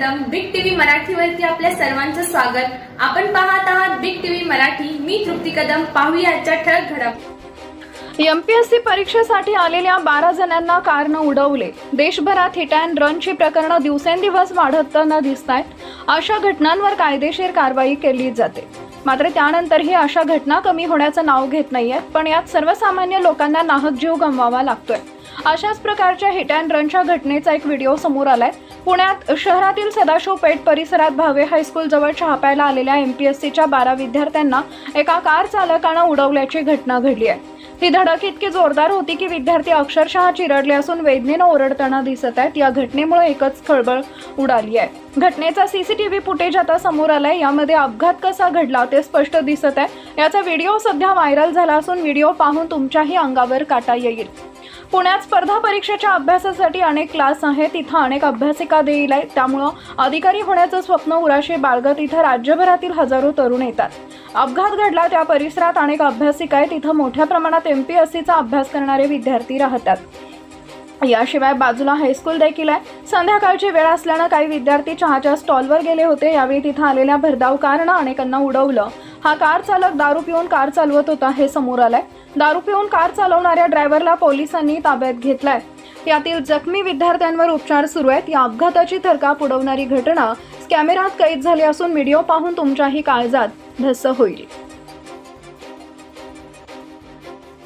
मराठीवरती आपल्या सर्वांचं स्वागत. आपण पाहत आहात बिग टीव्ही मराठी. मी तृप्ती कदम. पाहूया आजच्या ठळक घडप एमपीएससी परीक्षेसाठी आलेल्या बारा जणांना कारनं उडवले. देशभरात हिट अँड रनची प्रकरणं दिवसेंदिवस वाढताना दिसत आहेत अशा घटनांवर कायदेशीर कारवाई केली जाते. मात्र त्यानंतरही अशा घटना कमी होण्याचं नाव घेत नाहीयेत पण यात सर्वसामान्य लोकांना नाहक जीव गमवावा लागतोय. अशाच प्रकारच्या हिट अँड रनच्या घटनेचा एक व्हिडिओ समोर आलाय. पुण्यात शहरातील सदाशिव पेठ परिसरात भावे हायस्कूल जवळ एम पी एस सीच्या बारा विद्यार्थ्यांना एका कार चालकानं उडवल्याची घटना घडली आहे. ही धडक इतकी जोरदार होती की विद्यार्थी अक्षरशः चिरडले असून वेदनेनं ओरडताना दिसत आहेत. या घटनेमुळे एकच खळबळ उडाली आहे. घटनेचा सीसीटीव्ही फुटेज आता समोर आलाय. यामध्ये अपघात कसा घडला ते स्पष्ट दिसत आहे. याचा व्हिडिओ सध्या व्हायरल झाला असून व्हिडिओ पाहून तुमच्याही अंगावर काटा येईल. पुण्यात स्पर्धा परीक्षेच्या अभ्यासासाठी अनेक क्लास आहेत. तिथं अनेक अभ्यासिका देईल आहेत. त्यामुळं अधिकारी होण्याचं स्वप्न उराशी बाळगत इथं राज्यभरातील हजारो तरुण येतात. अपघात घडला त्या परिसरात अनेक अभ्यासिका आहेत. तिथं मोठ्या प्रमाणात एम पी एस सीचा अभ्यास करणारे विद्यार्थी राहतात. याशिवाय बाजूला हायस्कूल देखील आहे. संध्याकाळची वेळ असल्यानं काही विद्यार्थी चहाच्या स्टॉलवर गेले होते. यावेळी तिथं आलेल्या भरधाव कारणं अनेकांना उडवलं. हा कार चालक दारू पिऊन कार चालवत होता हे समोर आलंय. दारू पिऊन कार चालवणाऱ्या ड्रायव्हरला पोलिसांनी ताब्यात घेतलाय. यातील जखमी विद्यार्थ्यांवर उपचार सुरू आहेत. या अपघाताची थरका उडवणारी घटना कॅमेऱ्यात कैद झाली असून व्हिडिओ पाहून तुमच्याही काळजात धस्स होईल.